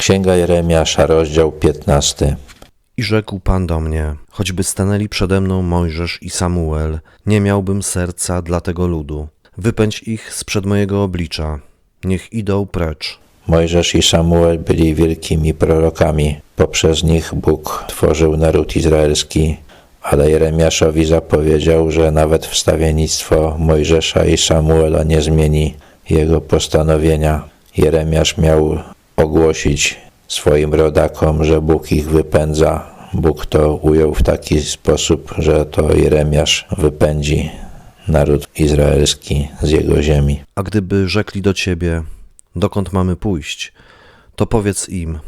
Księga Jeremiasza, rozdział 15. I rzekł Pan do mnie, choćby stanęli przede mną Mojżesz i Samuel, nie miałbym serca dla tego ludu. Wypędź ich sprzed mojego oblicza, niech idą precz. Mojżesz i Samuel byli wielkimi prorokami. Poprzez nich Bóg tworzył naród izraelski, ale Jeremiaszowi zapowiedział, że nawet wstawiennictwo Mojżesza i Samuela nie zmieni jego postanowienia. Jeremiasz miał ogłosić swoim rodakom, że Bóg ich wypędza. Bóg to ujął w taki sposób, że to Jeremiasz wypędzi naród izraelski z jego ziemi. A gdyby rzekli do ciebie, dokąd mamy pójść, to powiedz im,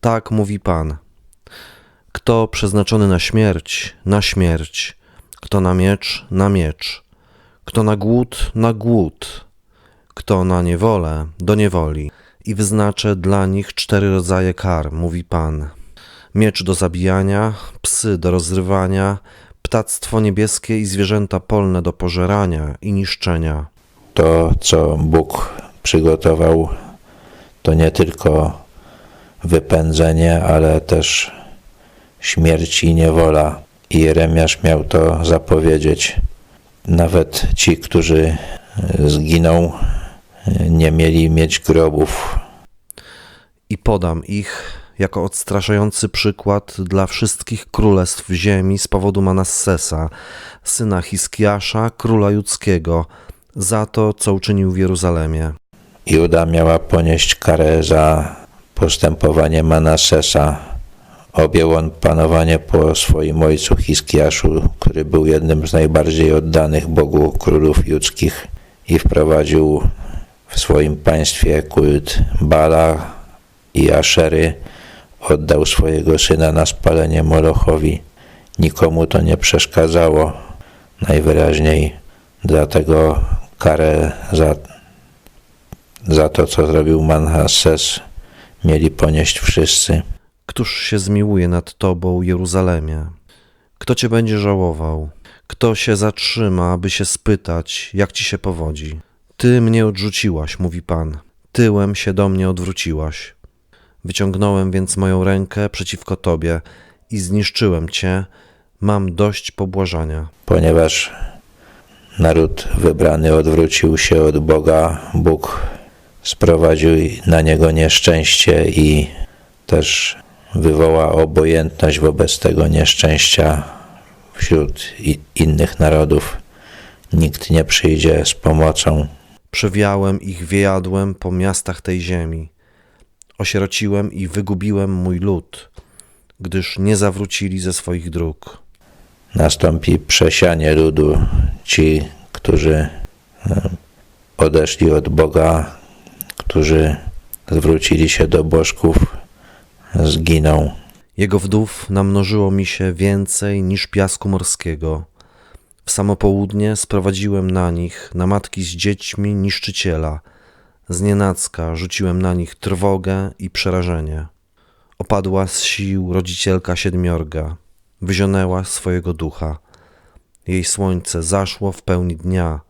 tak mówi Pan. Kto przeznaczony na śmierć, na śmierć, kto na miecz, na miecz, kto na głód, na głód, kto na niewolę, do niewoli. I wyznaczę dla nich cztery rodzaje kar, mówi Pan. Miecz do zabijania, psy do rozrywania, ptactwo niebieskie i zwierzęta polne do pożerania i niszczenia. to, co Bóg przygotował, to nie tylko wypędzenie, ale też śmierć i niewola. I Jeremiasz miał to zapowiedzieć. Nawet ci, którzy zginą, nie mieli mieć grobów. i podam ich jako odstraszający przykład dla wszystkich królestw ziemi z powodu Manassesa, syna Hiskiasza, króla judzkiego, za to, co uczynił w Jeruzalemie. Juda miała ponieść karę za postępowanie Manassesa. Objął on panowanie po swoim ojcu Hiskiaszu, który był jednym z najbardziej oddanych Bogu królów judzkich i wprowadził w swoim państwie kult Bala i Aszery. Oddał swojego syna na spalenie Molochowi. Nikomu to nie przeszkadzało. Najwyraźniej dlatego karę za za to, co zrobił Manasses, mieli ponieść wszyscy. Któż się zmiłuje nad tobą, Jeruzalemie? Kto cię będzie żałował? Kto się zatrzyma, aby się spytać, jak ci się powodzi? Ty mnie odrzuciłaś, mówi Pan. Tyłem się do mnie odwróciłaś. Wyciągnąłem więc moją rękę przeciwko tobie i zniszczyłem cię. Mam dość pobłażania. Ponieważ naród wybrany odwrócił się od Boga, Bóg sprowadził na niego nieszczęście i też wywoła obojętność wobec tego nieszczęścia wśród innych narodów. Nikt nie przyjdzie z pomocą. Przewiałem ich wiejadłem po miastach tej ziemi. Osierociłem i wygubiłem mój lud, gdyż nie zawrócili ze swoich dróg. nastąpi przesianie ludu. Ci, którzy e, odeszli od Boga, którzy zwrócili się do bożków, zginą. Jego wdów namnożyło mi się więcej niż piasku morskiego. W samo południe sprowadziłem na nich, na matki z dziećmi, niszczyciela. Znienacka rzuciłem na nich trwogę i przerażenie. Opadła z sił rodzicielka siedmiorga, wyzionęła swojego ducha. Jej słońce zaszło w pełni dnia,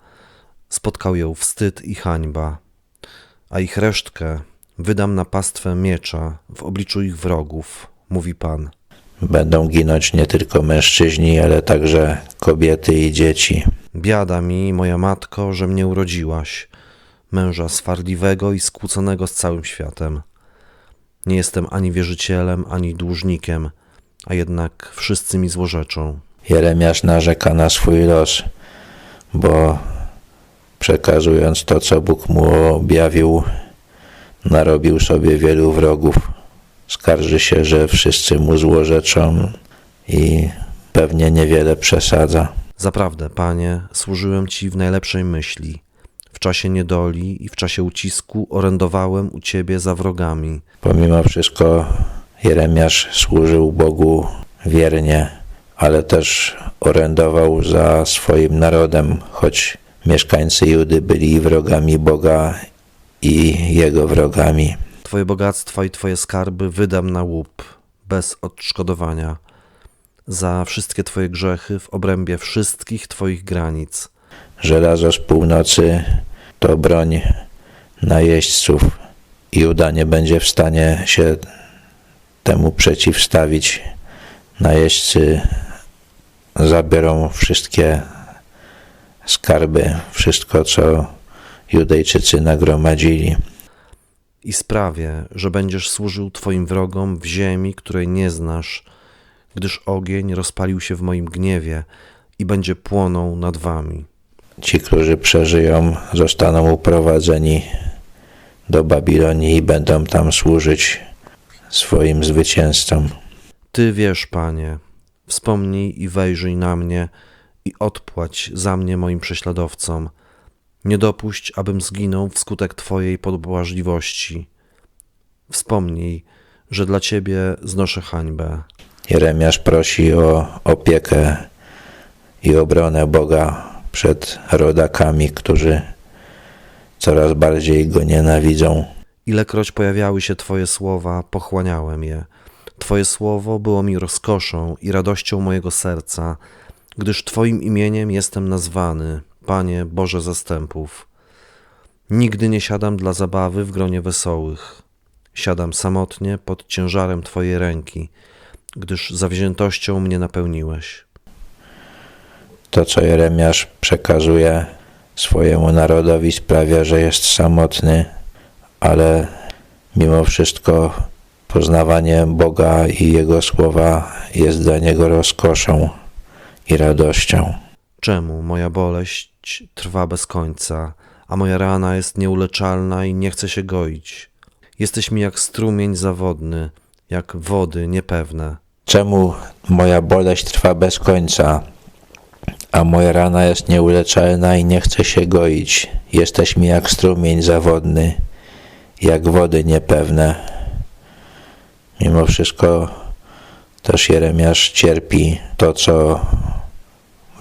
spotkał ją wstyd i hańba, a ich resztkę wydam na pastwę miecza w obliczu ich wrogów, mówi Pan. Będą ginąć nie tylko mężczyźni, ale także kobiety i dzieci. Biada mi, moja matko, że mnie urodziłaś, męża swardliwego i skłóconego z całym światem. Nie jestem ani wierzycielem, ani dłużnikiem, a jednak wszyscy mi złorzeczą. Jeremiasz narzeka na swój los, bo przekazując to, co Bóg mu objawił, narobił sobie wielu wrogów. Skarży się, że wszyscy mu złorzeczą i pewnie niewiele przesadza. Zaprawdę, Panie, służyłem Ci w najlepszej myśli. W czasie niedoli i w czasie ucisku orędowałem u Ciebie za wrogami. Pomimo wszystko Jeremiasz służył Bogu wiernie, ale też orędował za swoim narodem, choć mieszkańcy Judy byli wrogami Boga i jego wrogami. Twoje bogactwa i Twoje skarby wydam na łup, bez odszkodowania. Za wszystkie Twoje grzechy w obrębie wszystkich Twoich granic. Żelazo z północy to broń najeźdźców Juda nie będzie w stanie się temu przeciwstawić. Najeźdźcy zabiorą wszystkie skarby, wszystko co Judejczycy nagromadzili. I sprawię, że będziesz służył Twoim wrogom w ziemi, której nie znasz, gdyż ogień rozpalił się w moim gniewie i będzie płonął nad Wami. Ci, którzy przeżyją, zostaną uprowadzeni do Babilonii i będą tam służyć swoim zwycięzcom. Ty wiesz, Panie, wspomnij i wejrzyj na mnie i odpłać za mnie moim prześladowcom. Nie dopuść, abym zginął wskutek Twojej pobłażliwości. Wspomnij, że dla Ciebie znoszę hańbę. Jeremiasz prosi o opiekę i obronę Boga przed rodakami, którzy coraz bardziej go nienawidzą. Ilekroć pojawiały się Twoje słowa, pochłaniałem je. Twoje słowo było mi rozkoszą i radością mojego serca, gdyż Twoim imieniem jestem nazwany, Panie Boże zastępów. Nigdy nie siadam dla zabawy w gronie wesołych. Siadam samotnie pod ciężarem Twojej ręki, gdyż zawziętością mnie napełniłeś. To, co Jeremiasz przekazuje swojemu narodowi, sprawia, że jest samotny, ale mimo wszystko poznawanie Boga i Jego słowa jest dla niego rozkoszą i radością. Czemu moja boleść trwa bez końca, a moja rana jest nieuleczalna i nie chce się goić? Jesteś mi jak strumień zawodny, jak wody niepewne. Czemu moja boleść trwa bez końca, a moja rana jest nieuleczalna i nie chce się goić? Jesteś mi jak strumień zawodny, jak wody niepewne. Mimo wszystko też Jeremiasz cierpi to, co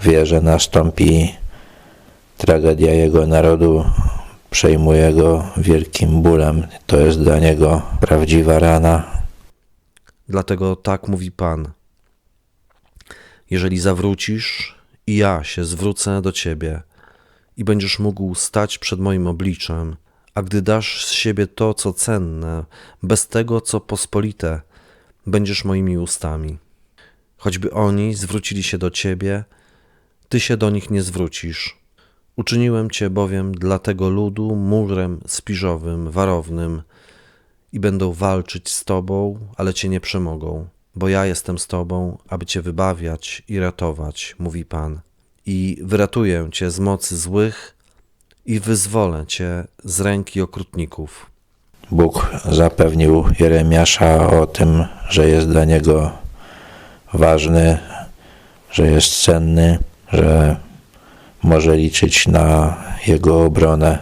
wie, że nastąpi. Tragedia jego narodu przejmuje go wielkim bólem. To jest dla niego prawdziwa rana. Dlatego tak mówi Pan. Jeżeli zawrócisz, i ja się zwrócę do ciebie, i będziesz mógł stać przed moim obliczem, a gdy dasz z siebie to, co cenne, bez tego, co pospolite, będziesz moimi ustami. Choćby oni zwrócili się do ciebie, ty się do nich nie zwrócisz. Uczyniłem cię bowiem dla tego ludu murem spiżowym, warownym, i będą walczyć z Tobą, ale Cię nie przemogą, bo ja jestem z Tobą, aby Cię wybawiać i ratować, mówi Pan. I wyratuję Cię z mocy złych i wyzwolę Cię z ręki okrutników. Bóg zapewnił Jeremiasza o tym, że jest dla niego ważny, że jest cenny, że może liczyć na jego obronę,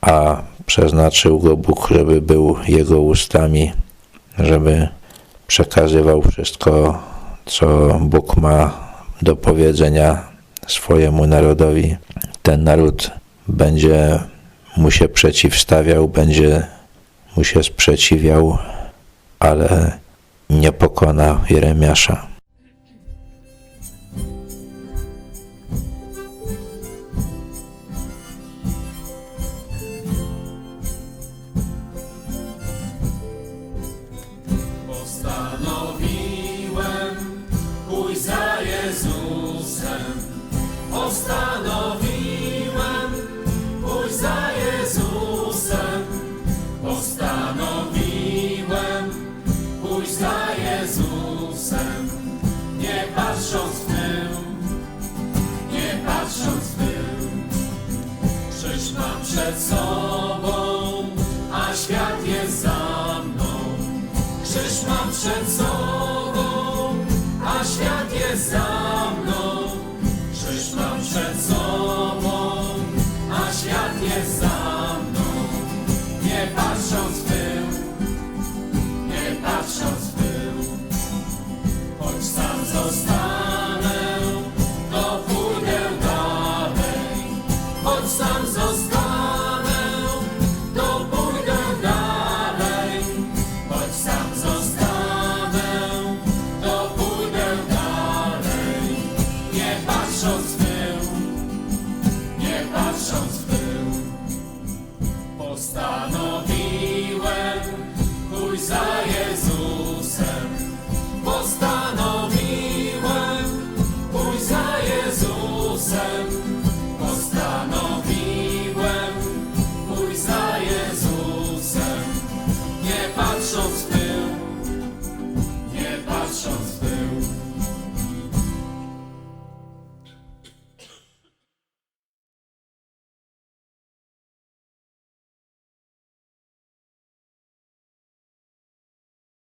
a przeznaczył go Bóg, żeby był jego ustami, żeby przekazywał wszystko, co Bóg ma do powiedzenia swojemu narodowi. Ten naród będzie mu się przeciwstawiał, będzie mu się sprzeciwiał, ale nie pokona Jeremiasza. Jezusem. Postanowiłem pójść za Jezusem. Postanowiłem pójść za Jezusem. Nie patrząc w tył, nie patrząc w tył. Krzyż mam przed sobą, a świat jest za mną. Krzyż mam przed sobą, a świat jest za mną. Nie patrząc w tył, nie patrząc w